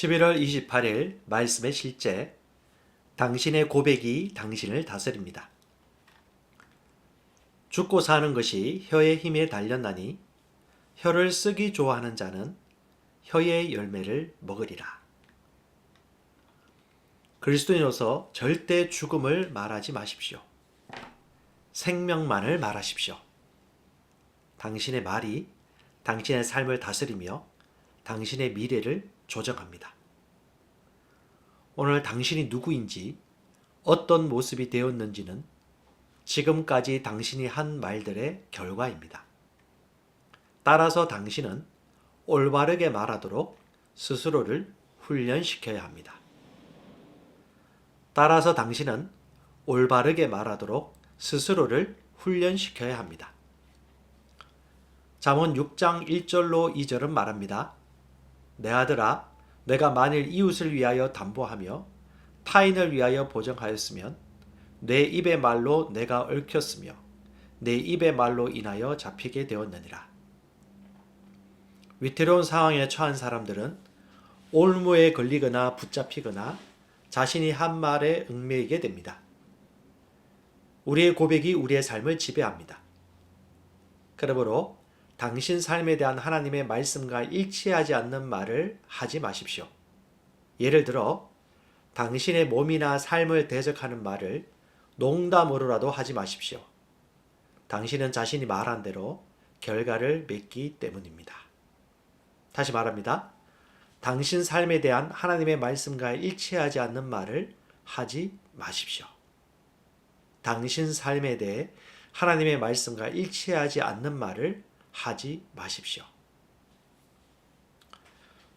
11월 28일 말씀의 실제 당신의 고백이 당신을 다스립니다. 죽고 사는 것이 혀의 힘에 달렸나니 혀를 쓰기 좋아하는 자는 혀의 열매를 먹으리라. 그리스도인으로서 절대 죽음을 말하지 마십시오. 생명만을 말하십시오. 당신의 말이 당신의 삶을 다스리며 당신의 미래를 조정합니다. 오늘 당신이 누구인지 어떤 모습이 되었는지는 지금까지 당신이 한 말들의 결과입니다. 따라서 당신은 올바르게 말하도록 스스로를 훈련시켜야 합니다. 따라서 당신은 올바르게 말하도록 스스로를 훈련시켜야 합니다. 잠언 6장 1절로 2절은 말합니다. 내 아들아, 내가 만일 이웃을 위하여 담보하며 타인을 위하여 보정하였으면 내 입의 말로 내가 얽혔으며 내 입의 말로 인하여 잡히게 되었느니라. 위태로운 상황에 처한 사람들은 올무에 걸리거나 붙잡히거나 자신이 한 말에 얽매이게 됩니다. 우리의 고백이 우리의 삶을 지배합니다. 그러므로 당신 삶에 대한 하나님의 말씀과 일치하지 않는 말을 하지 마십시오. 예를 들어, 당신의 몸이나 삶을 대적하는 말을 농담으로라도 하지 마십시오. 당신은 자신이 말한 대로 결과를 맺기 때문입니다. 다시 말합니다. 당신 삶에 대한 하나님의 말씀과 일치하지 않는 말을 하지 마십시오. 당신 삶에 대해 하나님의 말씀과 일치하지 않는 말을 하지 마십시오.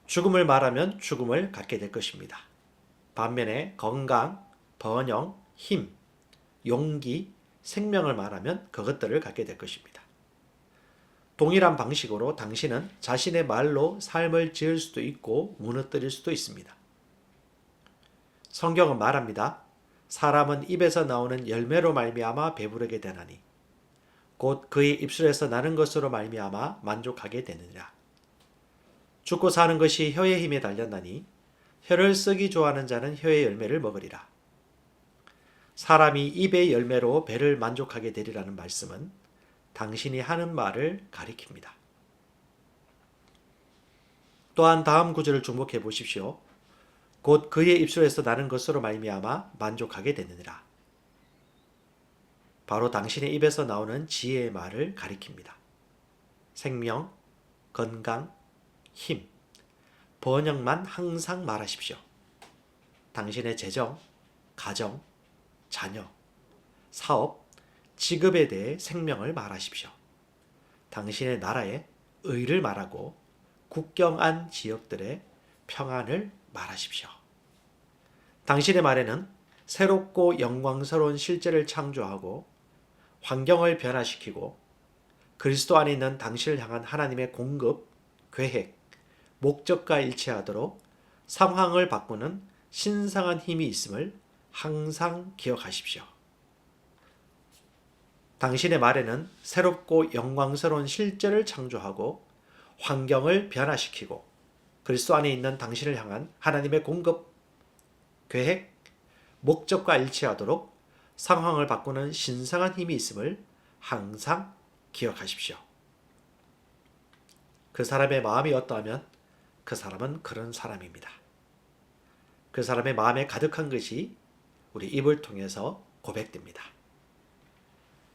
죽음을 말하면 죽음을 갖게 될 것입니다. 반면에 건강, 번영, 힘, 용기, 생명을 말하면 그것들을 갖게 될 것입니다. 동일한 방식으로 당신은 자신의 말로 삶을 지을 수도 있고 무너뜨릴 수도 있습니다. 성경은 말합니다. 사람은 입에서 나오는 열매로 말미암아 배부르게 되나니 곧 그의 입술에서 나는 것으로 말미암아 만족하게 되느니라. 죽고 사는 것이 혀의 힘에 달렸나니 혀를 쓰기 좋아하는 자는 혀의 열매를 먹으리라. 사람이 입의 열매로 배를 만족하게 되리라는 말씀은 당신이 하는 말을 가리킵니다. 또한 다음 구절을 주목해 보십시오. 곧 그의 입술에서 나는 것으로 말미암아 만족하게 되느니라. 바로 당신의 입에서 나오는 지혜의 말을 가리킵니다. 생명, 건강, 힘, 번영만 항상 말하십시오. 당신의 재정, 가정, 자녀, 사업, 직업에 대해 생명을 말하십시오. 당신의 나라의 의를 말하고 국경 안 지역들의 평안을 말하십시오. 당신의 말에는 새롭고 영광스러운 실제를 창조하고 환경을 변화시키고 그리스도 안에 있는 당신을 향한 하나님의 공급, 계획, 목적과 일치하도록 상황을 바꾸는 신성한 힘이 있음을 항상 기억하십시오. 당신의 말에는 새롭고 영광스러운 실제를 창조하고 환경을 변화시키고 그리스도 안에 있는 당신을 향한 하나님의 공급, 계획, 목적과 일치하도록 상황을 바꾸는 신성한 힘이 있음을 항상 기억하십시오. 그 사람의 마음이 어떠하면 그 사람은 그런 사람입니다. 그 사람의 마음에 가득한 것이 우리 입을 통해서 고백됩니다.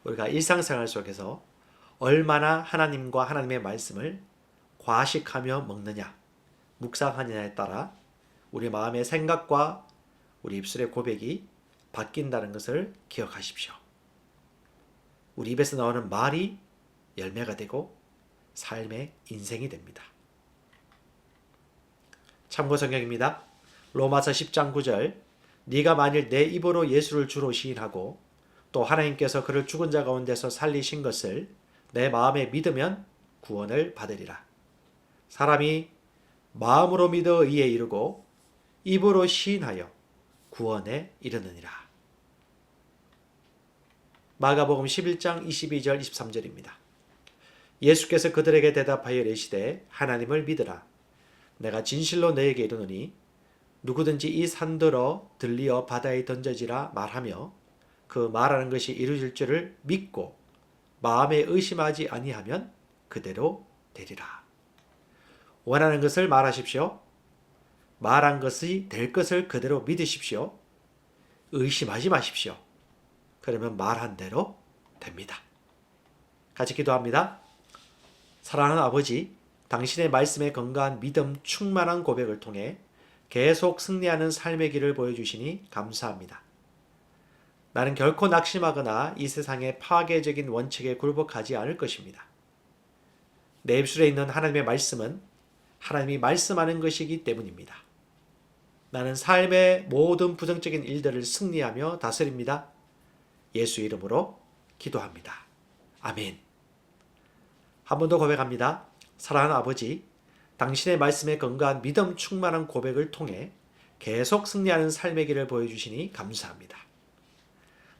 우리가 일상생활 속에서 얼마나 하나님과 하나님의 말씀을 과식하며 먹느냐, 묵상하느냐에 따라 우리 마음의 생각과 우리 입술의 고백이 바뀐다는 것을 기억하십시오. 우리 입에서 나오는 말이 열매가 되고 삶의 인생이 됩니다. 참고 성경입니다. 로마서 10장 9절 네가 만일 내 입으로 예수를 주로 시인하고 또 하나님께서 그를 죽은 자 가운데서 살리신 것을 내 마음에 믿으면 구원을 받으리라. 사람이 마음으로 믿어 의에 이르고 입으로 시인하여 구원에 이르느니라. 마가복음 11장 22절 23절입니다. 예수께서 그들에게 대답하여 이르시되 하나님을 믿으라. 내가 진실로 너에게 이르노니 누구든지 이 산더러 들리어 바다에 던져지라 말하며 그 말하는 것이 이루어질 줄을 믿고 마음에 의심하지 아니하면 그대로 되리라. 원하는 것을 말하십시오. 말한 것이 될 것을 그대로 믿으십시오. 의심하지 마십시오. 그러면 말한 대로 됩니다. 같이 기도합니다. 사랑하는 아버지, 당신의 말씀에 건강한 믿음 충만한 고백을 통해 계속 승리하는 삶의 길을 보여주시니 감사합니다. 나는 결코 낙심하거나 이 세상의 파괴적인 원칙에 굴복하지 않을 것입니다. 내 입술에 있는 하나님의 말씀은 하나님이 말씀하는 것이기 때문입니다. 나는 삶의 모든 부정적인 일들을 승리하며 다스립니다. 예수 이름으로 기도합니다. 아멘. 한 번 더 고백합니다. 사랑하는 아버지, 당신의 말씀에 건강한 믿음 충만한 고백을 통해 계속 승리하는 삶의 길을 보여주시니 감사합니다.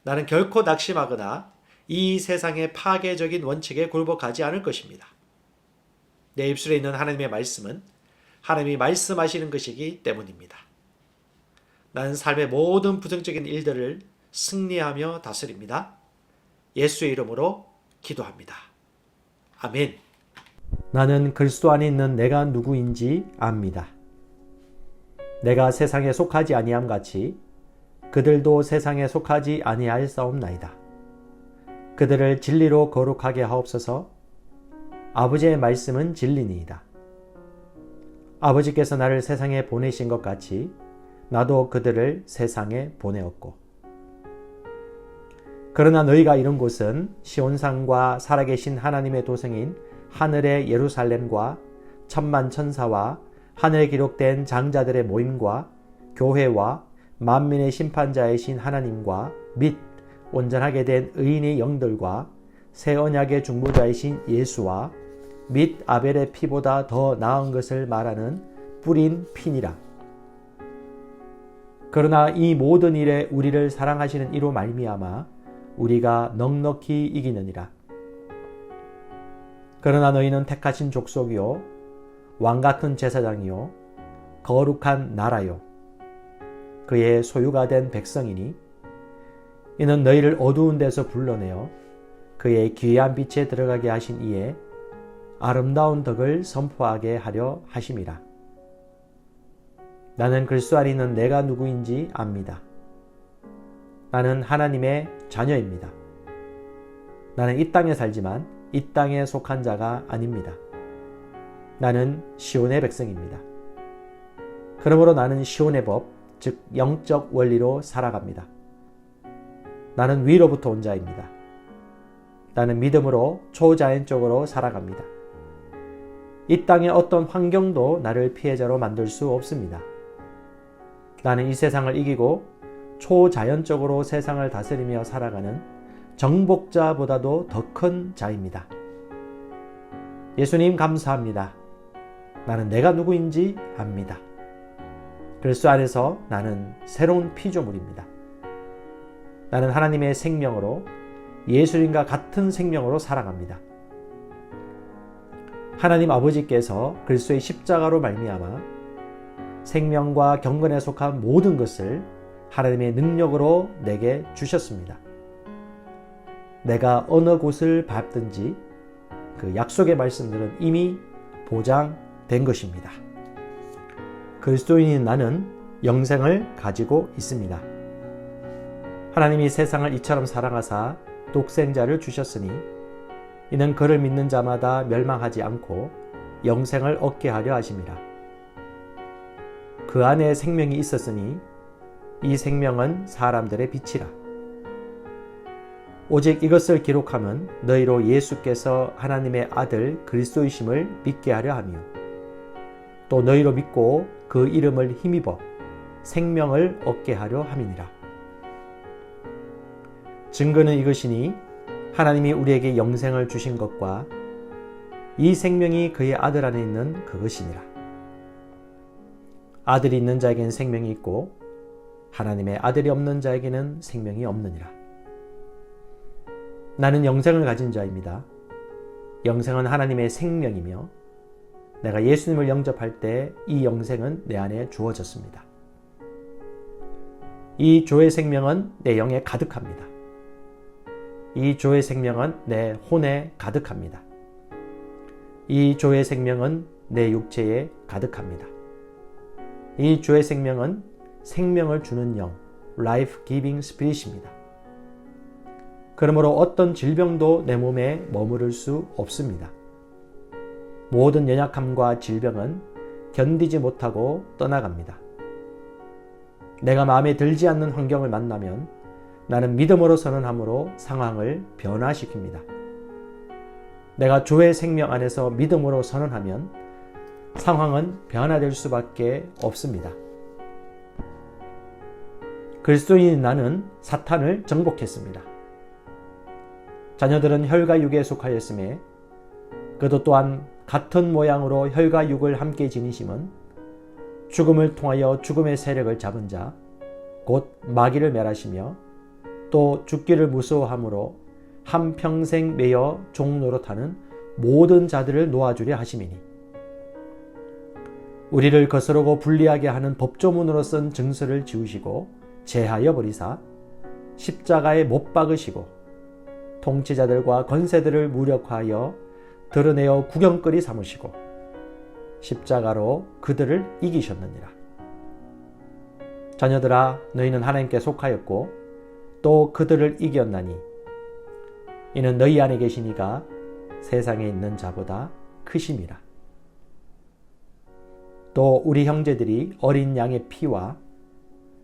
나는 결코 낙심하거나 이 세상의 파괴적인 원칙에 굴복하지 않을 것입니다. 내 입술에 있는 하나님의 말씀은 하나님이 말씀하시는 것이기 때문입니다. 나는 삶의 모든 부정적인 일들을 승리하며 다스립니다. 예수의 이름으로 기도합니다. 아멘. 나는 그리스도 안에 있는 내가 누구인지 압니다. 내가 세상에 속하지 아니함 같이 그들도 세상에 속하지 아니할 싸움나이다. 그들을 진리로 거룩하게 하옵소서. 아버지의 말씀은 진리니이다. 아버지께서 나를 세상에 보내신 것 같이 나도 그들을 세상에 보내었고. 그러나 너희가 이런 곳은 시온산과 살아계신 하나님의 도성인 하늘의 예루살렘과 천만 천사와 하늘에 기록된 장자들의 모임과 교회와 만민의 심판자이신 하나님과 및 온전하게 된 의인의 영들과 새 언약의 중보자이신 예수와 및 아벨의 피보다 더 나은 것을 말하는 뿌린 피니라. 그러나 이 모든 일에 우리를 사랑하시는 이로 말미암아 우리가 넉넉히 이기느니라. 그러나 너희는 택하신 족속이요 왕 같은 제사장이요 거룩한 나라요 그의 소유가 된 백성이니 이는 너희를 어두운 데서 불러내어 그의 귀한 빛에 들어가게 하신 이에 아름다운 덕을 선포하게 하려 하심이라. 나는 있는 내가 누구인지 압니다. 나는 하나님의 자녀입니다. 나는 이 땅에 살지만 이 땅에 속한 자가 아닙니다. 나는 시온의 백성입니다. 그러므로 나는 시온의 법, 즉 영적 원리로 살아갑니다. 나는 위로부터 온 자입니다. 나는 믿음으로 초자연적으로 살아갑니다. 이 땅의 어떤 환경도 나를 피해자로 만들 수 없습니다. 나는 이 세상을 이기고 초자연적으로 세상을 다스리며 살아가는 정복자보다도 더 큰 자입니다. 예수님 감사합니다. 나는 내가 누구인지 압니다. 그리스도 안에서 나는 새로운 피조물입니다. 나는 하나님의 생명으로 예수님과 같은 생명으로 살아갑니다. 하나님 아버지께서 그리스도의 십자가로 말미암아 생명과 경건에 속한 모든 것을 하나님의 능력으로 내게 주셨습니다. 내가 어느 곳을 밟든지 그 약속의 말씀들은 이미 보장된 것입니다. 그리스도인인 나는 영생을 가지고 있습니다. 하나님이 세상을 이처럼 사랑하사 독생자를 주셨으니 이는 그를 믿는 자마다 멸망하지 않고 영생을 얻게 하려 하심이라. 그 안에 생명이 있었으니 이 생명은 사람들의 빛이라. 오직 이것을 기록하면 너희로 예수께서 하나님의 아들 그리스도이심을 믿게 하려 하며 또 너희로 믿고 그 이름을 힘입어 생명을 얻게 하려 함이니라. 증거는 이것이니 하나님이 우리에게 영생을 주신 것과 이 생명이 그의 아들 안에 있는 그것이니라. 아들이 있는 자에게는 생명이 있고 하나님의 아들이 없는 자에게는 생명이 없느니라. 나는 영생을 가진 자입니다. 영생은 하나님의 생명이며 내가 예수님을 영접할 때 이 영생은 내 안에 주어졌습니다. 이 조의 생명은 내 영에 가득합니다. 이 조의 생명은 내 혼에 가득합니다. 이 조의 생명은 내 육체에 가득합니다. 이 조의 생명은 생명을 주는 영, life giving spirit입니다. 그러므로 어떤 질병도 내 몸에 머무를 수 없습니다. 모든 연약함과 질병은 견디지 못하고 떠나갑니다. 내가 마음에 들지 않는 환경을 만나면 나는 믿음으로 선언함으로 상황을 변화시킵니다. 내가 조의 생명 안에서 믿음으로 선언하면 상황은 변화될 수밖에 없습니다. 그리스도인 나는 사탄을 정복했습니다. 자녀들은 혈과 육에 속하였음에 그도 또한 같은 모양으로 혈과 육을 함께 지니심은 죽음을 통하여 죽음의 세력을 잡은 자, 곧 마귀를 멸하시며 또 죽기를 무서워함으로 한평생 매여 종노릇하는 모든 자들을 놓아주려 하심이니 우리를 거스르고 불리하게 하는 법조문으로 쓴 증서를 지우시고 제하여 버리사 십자가에 못 박으시고 통치자들과 권세들을 무력화하여 드러내어 구경거리 삼으시고 십자가로 그들을 이기셨느니라. 자녀들아 너희는 하나님께 속하였고 또 그들을 이겼나니 이는 너희 안에 계시니가 세상에 있는 자보다 크심이라. 또 우리 형제들이 어린 양의 피와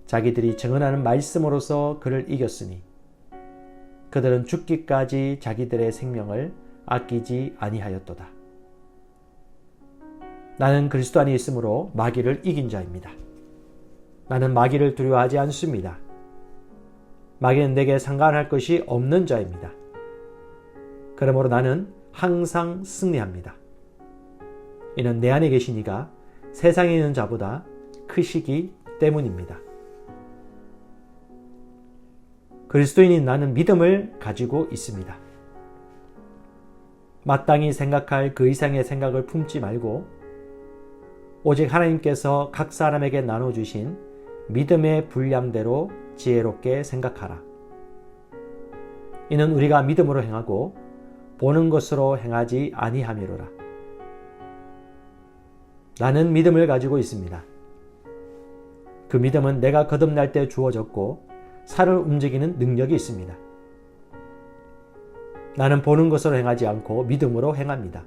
자기들이 증언하는 말씀으로서 그를 이겼으니 그들은 죽기까지 자기들의 생명을 아끼지 아니하였도다. 나는 그리스도 안에 있으므로 마귀를 이긴 자입니다. 나는 마귀를 두려워하지 않습니다. 마귀는 내게 상관할 것이 없는 자입니다. 그러므로 나는 항상 승리합니다. 이는 내 안에 계시니가 세상에 있는 자보다 크시기 때문입니다. 그리스도인인 나는 믿음을 가지고 있습니다. 마땅히 생각할 그 이상의 생각을 품지 말고 오직 하나님께서 각 사람에게 나눠주신 믿음의 분량대로 지혜롭게 생각하라. 이는 우리가 믿음으로 행하고 보는 것으로 행하지 아니함이로라. 나는 믿음을 가지고 있습니다. 그 믿음은 내가 거듭날 때 주어졌고 살을 움직이는 능력이 있습니다. 나는 보는 것으로 행하지 않고 믿음으로 행합니다.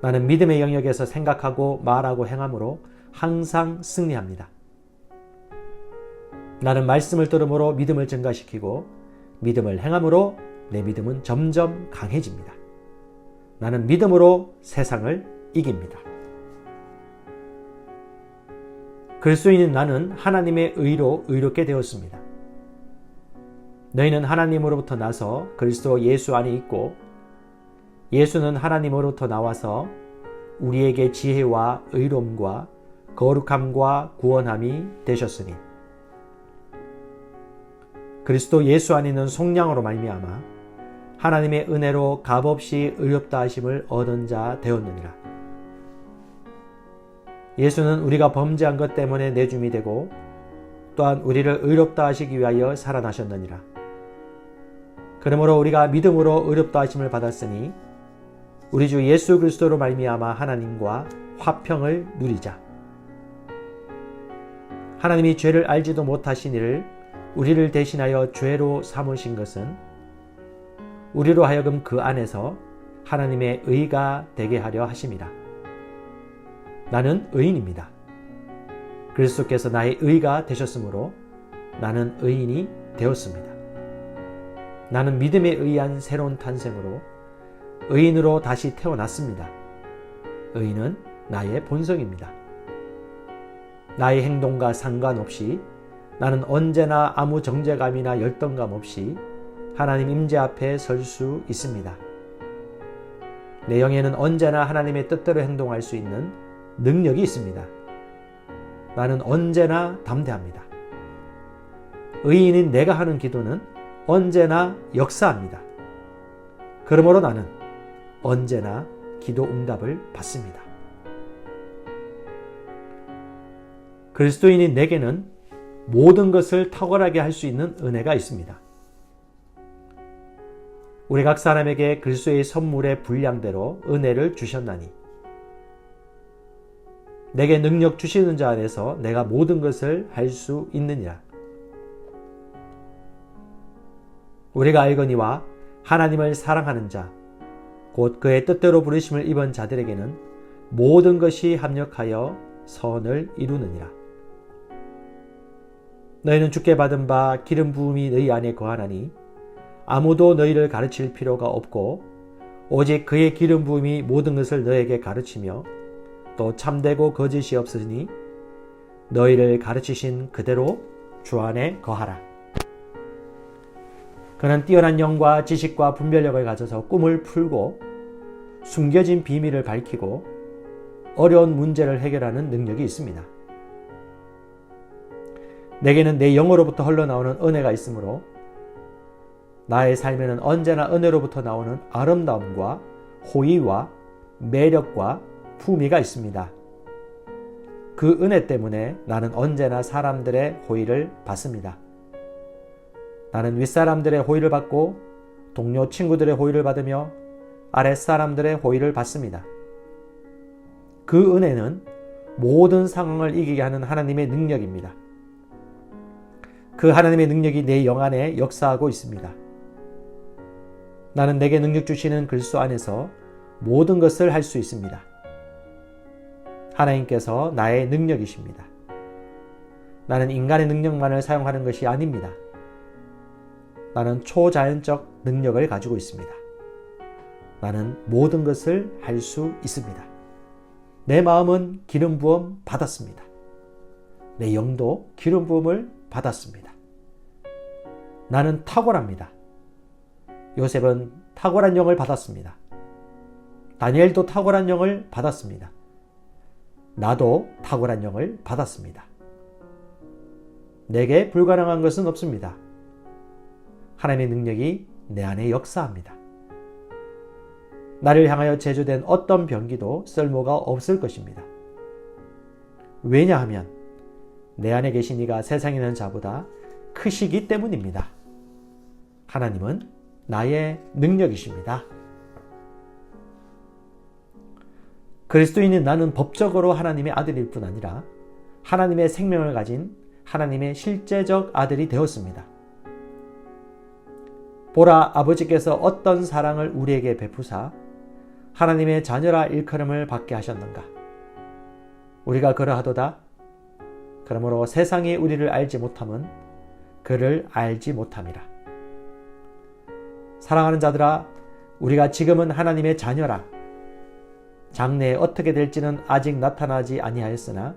나는 믿음의 영역에서 생각하고 말하고 행함으로 항상 승리합니다. 나는 말씀을 들음으로 믿음을 증가시키고 믿음을 행함으로 내 믿음은 점점 강해집니다. 나는 믿음으로 세상을 이깁니다. 그리스도인인 나는 하나님의 의로 의롭게 되었습니다. 너희는 하나님으로부터 나서 그리스도 예수 안에 있고 예수는 하나님으로부터 나와서 우리에게 지혜와 의로움과 거룩함과 구원함이 되셨으니 그리스도 예수 안에 있는 속량으로 말미암아 하나님의 은혜로 값없이 의롭다 하심을 얻은 자 되었느니라. 예수는 우리가 범죄한 것 때문에 내줌이 되고 또한 우리를 의롭다 하시기 위하여 살아나셨느니라. 그러므로 우리가 믿음으로 의롭다 하심을 받았으니 우리 주 예수 그리스도로 말미암아 하나님과 화평을 누리자. 하나님이 죄를 알지도 못하신 이를 우리를 대신하여 죄로 삼으신 것은 우리로 하여금 그 안에서 하나님의 의가 되게 하려 하심이라. 나는 의인입니다. 그리스도께서 나의 의가 되셨으므로 나는 의인이 되었습니다. 나는 믿음에 의한 새로운 탄생으로 의인으로 다시 태어났습니다. 의인은 나의 본성입니다. 나의 행동과 상관없이 나는 언제나 아무 정제감이나 열등감 없이 하나님 임재 앞에 설 수 있습니다. 내 영에는 언제나 하나님의 뜻대로 행동할 수 있는 능력이 있습니다. 나는 언제나 담대합니다. 의인인 내가 하는 기도는 언제나 역사합니다. 그러므로 나는 언제나 기도 응답을 받습니다. 그리스도인인 내게는 모든 것을 탁월하게 할 수 있는 은혜가 있습니다. 우리 각 사람에게 그리스도의 선물의 분량대로 은혜를 주셨나니 내게 능력 주시는 자 안에서 내가 모든 것을 할 수 있느니라. 우리가 알거니와 하나님을 사랑하는 자, 곧 그의 뜻대로 부르심을 입은 자들에게는 모든 것이 합력하여 선을 이루느니라. 너희는 주께 받은 바 기름 부음이 너희 안에 거하나니 아무도 너희를 가르칠 필요가 없고 오직 그의 기름 부음이 모든 것을 너에게 가르치며 또 참되고 거짓이 없으니 너희를 가르치신 그대로 주 안에 거하라. 그는 뛰어난 영과 지식과 분별력을 가져서 꿈을 풀고 숨겨진 비밀을 밝히고 어려운 문제를 해결하는 능력이 있습니다. 내게는 내 영어로부터 흘러나오는 은혜가 있으므로 나의 삶에는 언제나 은혜로부터 나오는 아름다움과 호의와 매력과 품위가 있습니다. 그 은혜 때문에 나는 언제나 사람들의 호의를 받습니다. 나는 윗사람들의 호의를 받고 동료 친구들의 호의를 받으며 아랫사람들의 호의를 받습니다. 그 은혜는 모든 상황을 이기게 하는 하나님의 능력입니다. 그 하나님의 능력이 내 영 안에 역사하고 있습니다. 나는 내게 능력 주시는 글수 안에서 모든 것을 할 수 있습니다. 하나님께서 나의 능력이십니다. 나는 인간의 능력만을 사용하는 것이 아닙니다. 나는 초자연적 능력을 가지고 있습니다. 나는 모든 것을 할 수 있습니다. 내 마음은 기름 부음 받았습니다. 내 영도 기름 부음을 받았습니다. 나는 탁월합니다. 요셉은 탁월한 영을 받았습니다. 다니엘도 탁월한 영을 받았습니다. 나도 탁월한 영을 받았습니다. 내게 불가능한 것은 없습니다. 하나님의 능력이 내 안에 역사합니다. 나를 향하여 제조된 어떤 병기도 쓸모가 없을 것입니다. 왜냐하면 내 안에 계신 이가 세상에 있는 자보다 크시기 때문입니다. 하나님은 나의 능력이십니다. 그리스도인인 나는 법적으로 하나님의 아들일 뿐 아니라 하나님의 생명을 가진 하나님의 실제적 아들이 되었습니다. 보라 아버지께서 어떤 사랑을 우리에게 베푸사 하나님의 자녀라 일컬음을 받게 하셨는가? 우리가 그러하도다. 그러므로 세상이 우리를 알지 못함은 그를 알지 못함이라. 사랑하는 자들아, 우리가 지금은 하나님의 자녀라. 장래에 어떻게 될지는 아직 나타나지 아니하였으나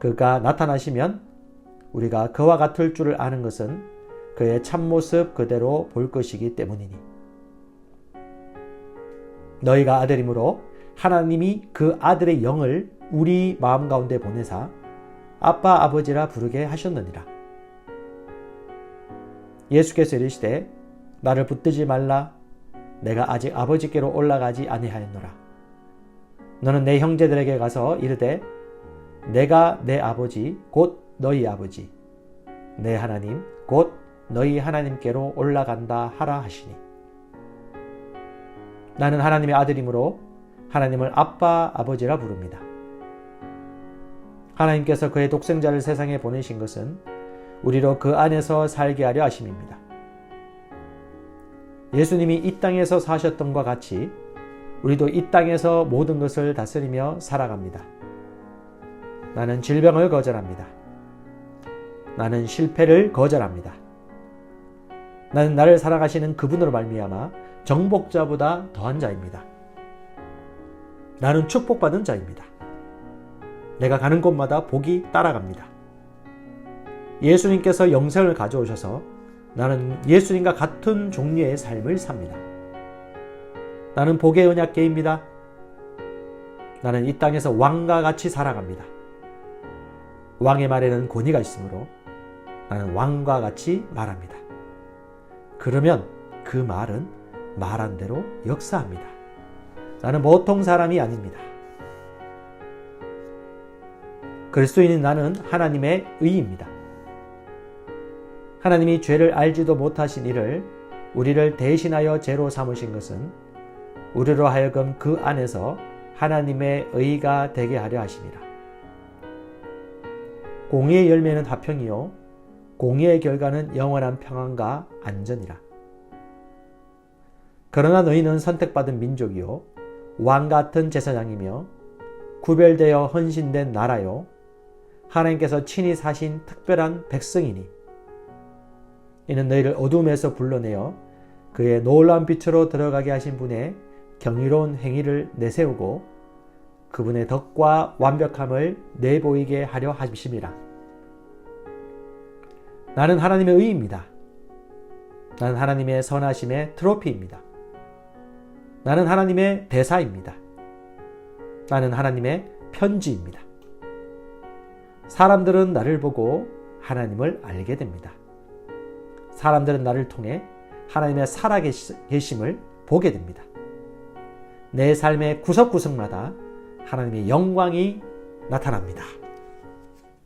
그가 나타나시면 우리가 그와 같을 줄을 아는 것은 그의 참모습 그대로 볼 것이기 때문이니. 너희가 아들이므로 하나님이 그 아들의 영을 우리 마음 가운데 보내사 아빠 아버지라 부르게 하셨느니라. 예수께서 이르시되 나를 붙들지 말라. 내가 아직 아버지께로 올라가지 아니하였노라 너는 내 형제들에게 가서 이르되 내가 내 아버지 곧 너희 아버지 내 하나님 곧 너희 하나님께로 올라간다 하라 하시니 나는 하나님의 아들이므로 하나님을 아빠 아버지라 부릅니다. 하나님께서 그의 독생자를 세상에 보내신 것은 우리로 그 안에서 살게 하려 하심입니다. 예수님이 이 땅에서 사셨던 것 같이 우리도 이 땅에서 모든 것을 다스리며 살아갑니다. 나는 질병을 거절합니다. 나는 실패를 거절합니다. 나는 나를 사랑하시는 그분으로 말미암아 정복자보다 더한 자입니다. 나는 축복받은 자입니다. 내가 가는 곳마다 복이 따라갑니다. 예수님께서 영생을 가져오셔서 나는 예수님과 같은 종류의 삶을 삽니다. 나는 복의 언약계입니다. 나는 이 땅에서 왕과 같이 살아갑니다. 왕의 말에는 권위가 있으므로 나는 왕과 같이 말합니다. 그러면 그 말은 말한 대로 역사합니다. 나는 보통 사람이 아닙니다. 그리스도인인 나는 하나님의 의입니다. 하나님이 죄를 알지도 못하신 이를 우리를 대신하여 죄로 삼으신 것은 우리로 하여금 그 안에서 하나님의 의가 되게 하려 하심이라. 공의의 열매는 화평이요 공의의 결과는 영원한 평안과 안전이라. 그러나 너희는 선택받은 민족이요 왕 같은 제사장이며 구별되어 헌신된 나라요 하나님께서 친히 사신 특별한 백성이니 이는 너희를 어둠에서 불러내어 그의 놀라운 빛으로 들어가게 하신 분의 경이로운 행위를 내세우고 그분의 덕과 완벽함을 내보이게 하려 하심이라. 나는 하나님의 의입니다. 나는 하나님의 선하심의 트로피입니다. 나는 하나님의 대사입니다. 나는 하나님의 편지입니다. 사람들은 나를 보고 하나님을 알게 됩니다. 사람들은 나를 통해 하나님의 살아계심을 보게 됩니다. 내 삶의 구석구석마다 하나님의 영광이 나타납니다.